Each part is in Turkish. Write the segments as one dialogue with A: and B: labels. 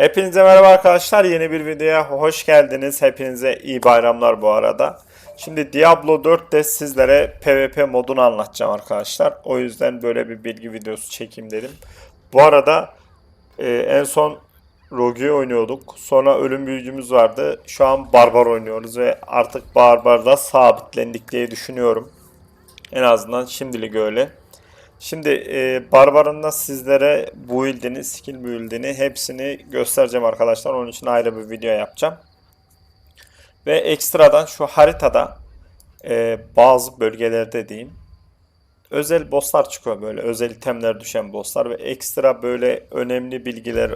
A: Hepinize merhaba arkadaşlar. Yeni bir videoya hoş geldiniz. Hepinize iyi bayramlar bu arada. Şimdi Diablo 4'te sizlere PvP modunu anlatacağım arkadaşlar. O yüzden böyle bir bilgi videosu çekeyim dedim. Bu arada e, en son Rogue'yu oynuyorduk. Sonra ölüm büyücümüz vardı. Şu an Barbar oynuyoruz ve artık Barbar'da sabitlendik diye düşünüyorum. En azından şimdilik öyle. Şimdi e, Barbar'ın da sizlere build'ini, skill build'ini hepsini göstereceğim arkadaşlar. Onun için ayrı bir video yapacağım. Ve ekstradan şu haritada e, bazı bölgelerde diyeyim özel bosslar çıkıyor böyle özel itemler düşen bosslar ve ekstra böyle önemli bilgiler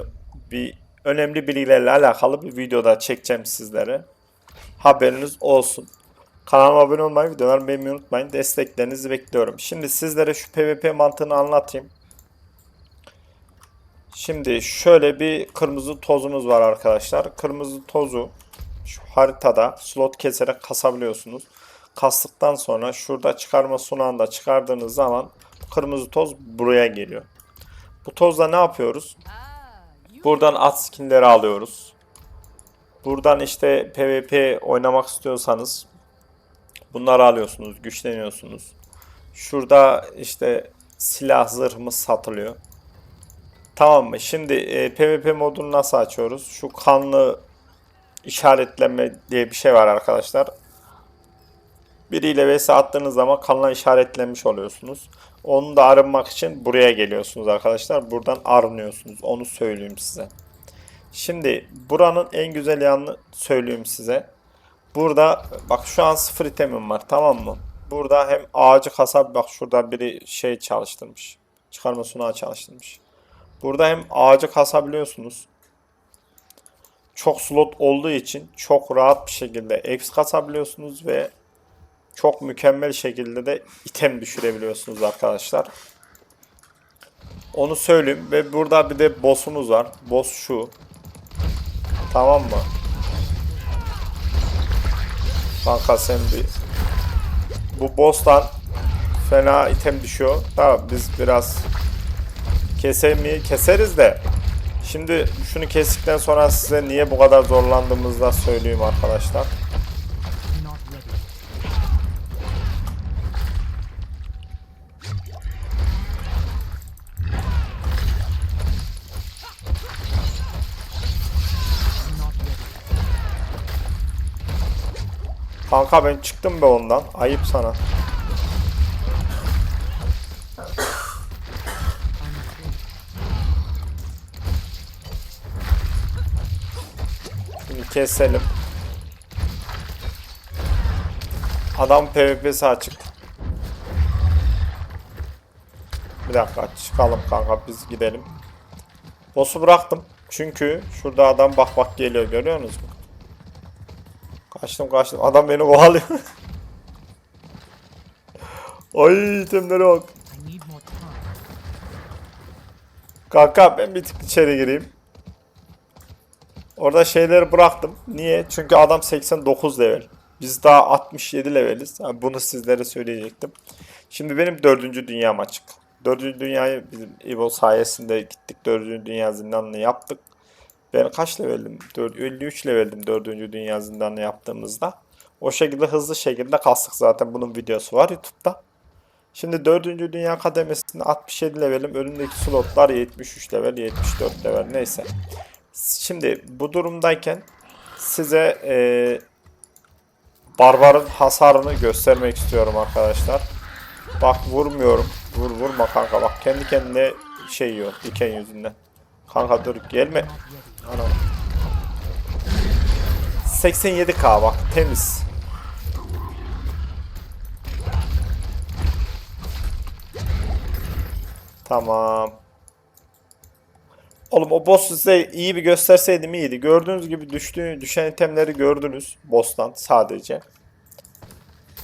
A: bir önemli bilgilerle alakalı bir videoda çekeceğim sizlere. Haberiniz olsun. Kanalıma abone olmayı, videolarımı beğenmeyi unutmayın. Desteklerinizi bekliyorum. Şimdi sizlere şu PvP mantığını anlatayım. Şimdi şöyle bir kırmızı tozumuz var arkadaşlar. Kırmızı tozu şu haritada slot keserek kasabiliyorsunuz. Kastıktan sonra şurada çıkarma sunağında çıkardığınız zaman kırmızı toz buraya geliyor. Bu tozla ne yapıyoruz? Buradan at skinleri alıyoruz. Buradan işte PvP oynamak istiyorsanız bunları alıyorsunuz, güçleniyorsunuz. Şurada işte silah zırhımız satılıyor. Tamam mı? Şimdi e, PvP modunu nasıl açıyoruz? Şu kanlı işaretleme diye bir şey var arkadaşlar. Biriyle vs attığınız zaman kanla işaretlenmiş oluyorsunuz. Onu da arınmak için buraya geliyorsunuz arkadaşlar. Buradan arınıyorsunuz. Onu söyleyeyim size. Şimdi buranın en güzel yanını söyleyeyim size. Burada bak şu an sıfır itemim var tamam mı? Burada hem ağacı kasap bak şurada biri şey çalıştırmış. Çıkarma sunağı çalıştırmış. Burada hem ağacı kasabiliyorsunuz. Çok slot olduğu için çok rahat bir şekilde X kasabiliyorsunuz ve çok mükemmel şekilde de item düşürebiliyorsunuz arkadaşlar. Onu söyleyeyim ve burada bir de boss'umuz var. Boss şu. Tamam mı? Kanka sen bir bu boss'tan fena item düşüyor. Tamam biz biraz kesemi keseriz de şimdi şunu kestikten sonra size niye bu kadar zorlandığımızı da söyleyeyim arkadaşlar. Kanka ben çıktım be ondan. Ayıp sana. Şimdi keselim. Adam PvP'si açık. Bir dakika çıkalım kanka biz gidelim. Boss'u bıraktım. Çünkü şurada adam bak bak geliyor görüyor musunuz? Kaçtım kaçtım. Adam beni kovalıyor. Ay itemlere bak. Kanka ben bir tık içeri gireyim. Orada şeyleri bıraktım. Niye? Çünkü adam 89 level. Biz daha 67 leveliz. Ha, Bunu sizlere söyleyecektim. Şimdi benim dördüncü dünyam açık. Dördüncü dünyayı bizim Evo sayesinde gittik. Dördüncü dünya zindanını yaptık. Ben kaç leveldim? 4, 53 leveldim dördüncü dünya zindanını yaptığımızda. O şekilde hızlı şekilde kastık zaten. Bunun videosu var YouTube'da. Şimdi 4. Dünya Kademesi'nde 67 levelim. Önümdeki slotlar 73 level, 74 level neyse. Şimdi bu durumdayken size eee Barbar'ın hasarını göstermek istiyorum arkadaşlar. Bak vurmuyorum. Vur vurma kanka bak kendi kendine şey yiyor diken yüzünden. Kanka dur gelme. Anam. 87k bak temiz. Tamam. Oğlum o boss size iyi bir gösterseydim iyiydi. Gördüğünüz gibi düştüğü, düşen itemleri gördünüz boss'tan sadece.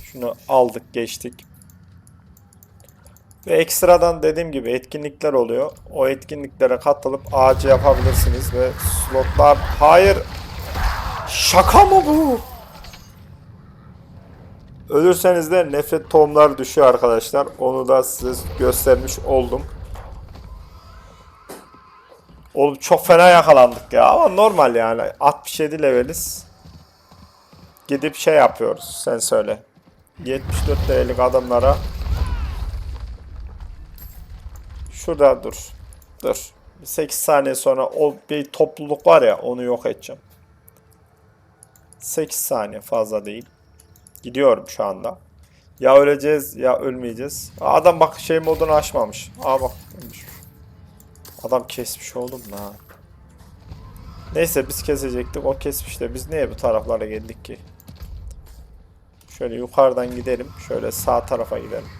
A: Şunu aldık geçtik. Ve ekstradan dediğim gibi etkinlikler oluyor. O etkinliklere katılıp ağacı yapabilirsiniz ve slotlar... Hayır! Şaka mı bu? Ölürseniz de nefret tohumları düşüyor arkadaşlar. Onu da size göstermiş oldum. Oğlum çok fena yakalandık ya ama normal yani 67 leveliz. Gidip şey yapıyoruz sen söyle. 74 levelik adamlara Şurada dur. Dur. 8 saniye sonra o bir topluluk var ya onu yok edeceğim. 8 saniye fazla değil. Gidiyorum şu anda. Ya öleceğiz ya ölmeyeceğiz. Adam bak şey modunu açmamış. Aa bak. ölmüş. Adam kesmiş oldum ha. Neyse biz kesecektik. O kesmiş de biz niye bu taraflara geldik ki? Şöyle yukarıdan gidelim. Şöyle sağ tarafa gidelim.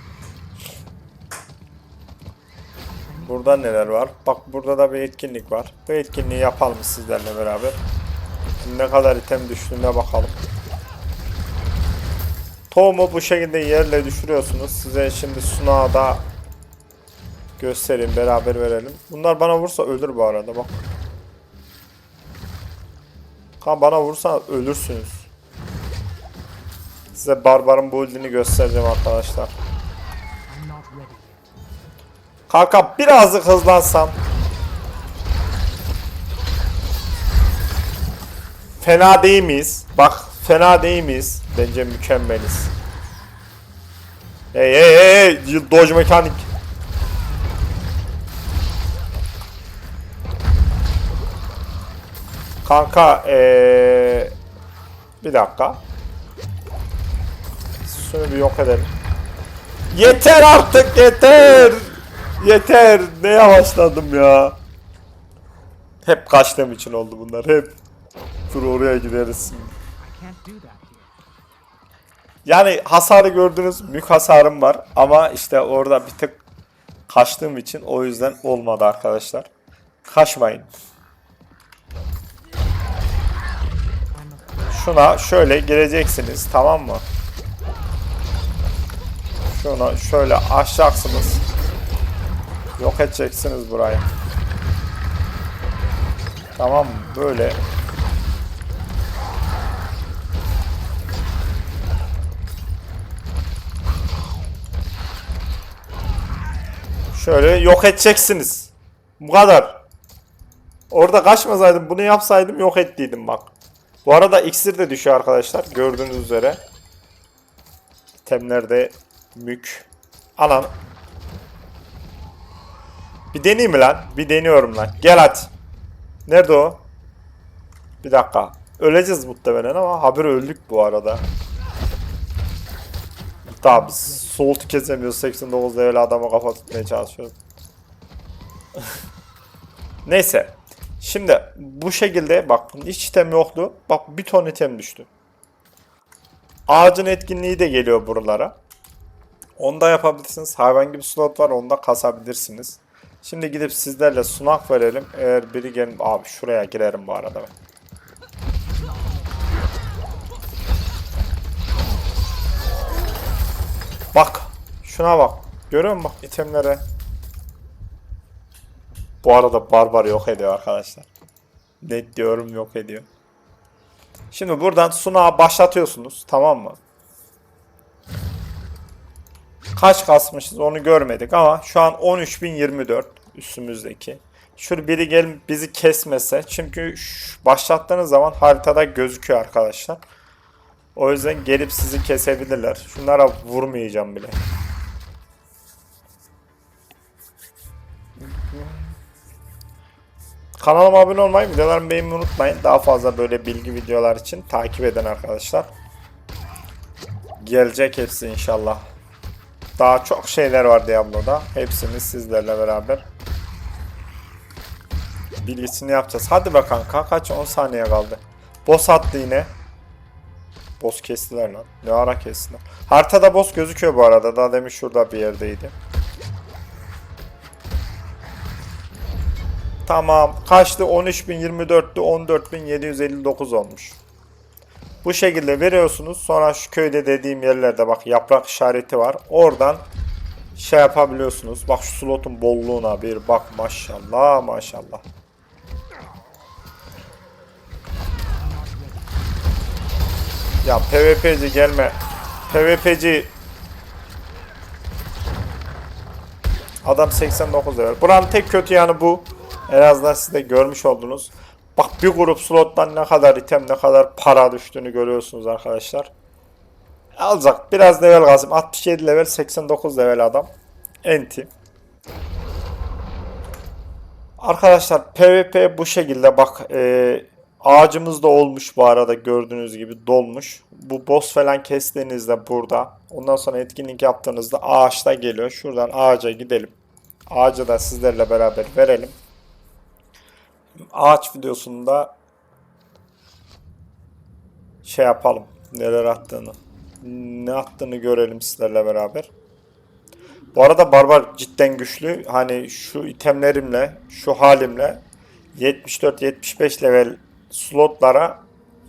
A: Burada neler var? Bak burada da bir etkinlik var. Bu etkinliği yapalım sizlerle beraber. Ne kadar item düştüğüne bakalım. Tohumu bu şekilde yerle düşürüyorsunuz. Size şimdi sunağı da göstereyim beraber verelim. Bunlar bana vursa ölür bu arada bak. Kan bana vursa ölürsünüz. Size barbarın build'ini göstereceğim arkadaşlar. Kanka birazcık hızlansam. Fena değil miyiz? Bak fena değil miyiz? Bence mükemmeliz. Hey hey hey hey Dodge mekanik. Kanka ee, bir dakika. Şunu bir yok edelim. Yeter artık yeter. Yeter. Ne yavaşladım ya. Hep kaçtığım için oldu bunlar hep. Dur oraya gideriz. Yani hasarı gördünüz. Mük hasarım var. Ama işte orada bir tık kaçtığım için o yüzden olmadı arkadaşlar. Kaçmayın. Şuna şöyle gireceksiniz tamam mı? Şuna şöyle aşacaksınız. Yok edeceksiniz burayı. Tamam? Böyle. Şöyle yok edeceksiniz. Bu kadar. Orada kaçmasaydım bunu yapsaydım yok ettiydim bak. Bu arada iksir de düşüyor arkadaşlar. Gördüğünüz üzere. Temlerde mük. Anan. Bir deneyeyim mi lan? Bir deniyorum lan. Gel hadi. Nerede o? Bir dakika. Öleceğiz muhtemelen ama haber öldük bu arada. Tamam biz soğut kesemiyoruz. 89 level adama kafa tutmaya çalışıyoruz. Neyse. Şimdi bu şekilde bak hiç item yoktu. Bak bir ton item düştü. Ağacın etkinliği de geliyor buralara. Onda yapabilirsiniz. Hayvan gibi slot var onda kasabilirsiniz. Şimdi gidip sizlerle sunak verelim. Eğer biri gelin... Abi şuraya girerim bu arada ben. Bak. Şuna bak. Görüyor musun bak itemlere. Bu arada barbar yok ediyor arkadaşlar. Net diyorum yok ediyor. Şimdi buradan sunağı başlatıyorsunuz tamam mı? Kaç kasmışız onu görmedik ama şu an 13.024 üstümüzdeki. Şur biri gelip bizi kesmese çünkü şu- başlattığınız zaman haritada gözüküyor arkadaşlar. O yüzden gelip sizi kesebilirler. Şunlara vurmayacağım bile. Kanalıma abone olmayı, videolarımı beğenmeyi unutmayın. Daha fazla böyle bilgi videolar için takip edin arkadaşlar. Gelecek hepsi inşallah. Daha çok şeyler var Diablo'da. Hepsini sizlerle beraber bilgisini yapacağız. Hadi be kanka. Kaç 10 saniye kaldı. Boss attı yine. Boss kestiler lan. Ne ara kestiler. Haritada boss gözüküyor bu arada. Daha demin şurada bir yerdeydi. Tamam. Kaçtı? 13.024'tü. 14.759 olmuş. Bu şekilde veriyorsunuz. Sonra şu köyde dediğim yerlerde bak yaprak işareti var. Oradan şey yapabiliyorsunuz. Bak şu slotun bolluğuna bir bak maşallah maşallah. Ya PvP'ci gelme. PvP'ci Adam 89 level. Buranın tek kötü yanı bu. En azından siz de görmüş oldunuz. Bak bir grup slottan ne kadar item ne kadar para düştüğünü görüyorsunuz arkadaşlar. Alacak. Biraz level kazım. 67 level 89 level adam. Enti. Arkadaşlar PvP bu şekilde bak e, ağacımız da olmuş bu arada gördüğünüz gibi dolmuş. Bu boss falan kestiğinizde burada. Ondan sonra etkinlik yaptığınızda ağaçta geliyor. Şuradan ağaca gidelim. Ağacı da sizlerle beraber verelim. Ağaç videosunda şey yapalım. Neler attığını. Ne attığını görelim sizlerle beraber. Bu arada barbar cidden güçlü. Hani şu itemlerimle, şu halimle 74-75 level slotlara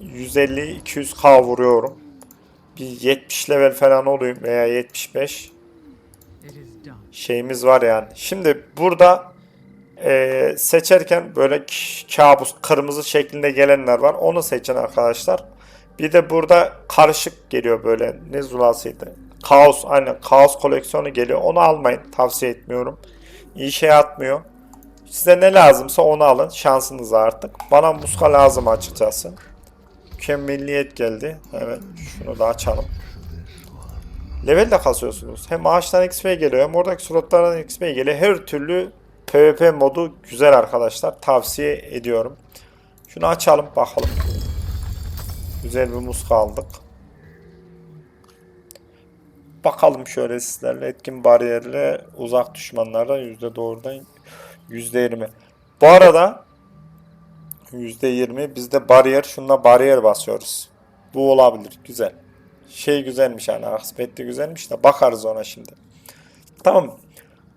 A: 150-200k vuruyorum. Bir 70 level falan olayım veya 75
B: It is done.
A: şeyimiz var yani. Şimdi burada eee, seçerken böyle kabus kırmızı şeklinde gelenler var. Onu seçin arkadaşlar. Bir de burada karışık geliyor böyle. Ne zulasıydı? Kaos aynen. Kaos koleksiyonu geliyor. Onu almayın. Tavsiye etmiyorum. İyi şey atmıyor. Size ne lazımsa onu alın. Şansınız artık. Bana muska lazım açıkçası. Mükemmelliyet geldi. Evet. Şunu da açalım. Level de kasıyorsunuz. Hem ağaçtan XP geliyor hem oradaki slotlardan XP geliyor. Her türlü PvP modu güzel arkadaşlar. Tavsiye ediyorum. Şunu açalım bakalım. Güzel bir muska aldık. Bakalım şöyle sizlerle etkin bariyerle uzak düşmanlardan yüzde doğrudan yüzde yirmi. Bu arada yüzde yirmi bizde bariyer şununla bariyer basıyoruz. Bu olabilir güzel. Şey güzelmiş yani aspeti güzelmiş de bakarız ona şimdi. Tamam.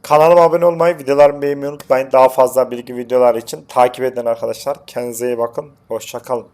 A: Kanalıma abone olmayı, videolarımı beğenmeyi unutmayın. Daha fazla bilgi videolar için takip edin arkadaşlar. Kendinize iyi bakın. Hoşçakalın.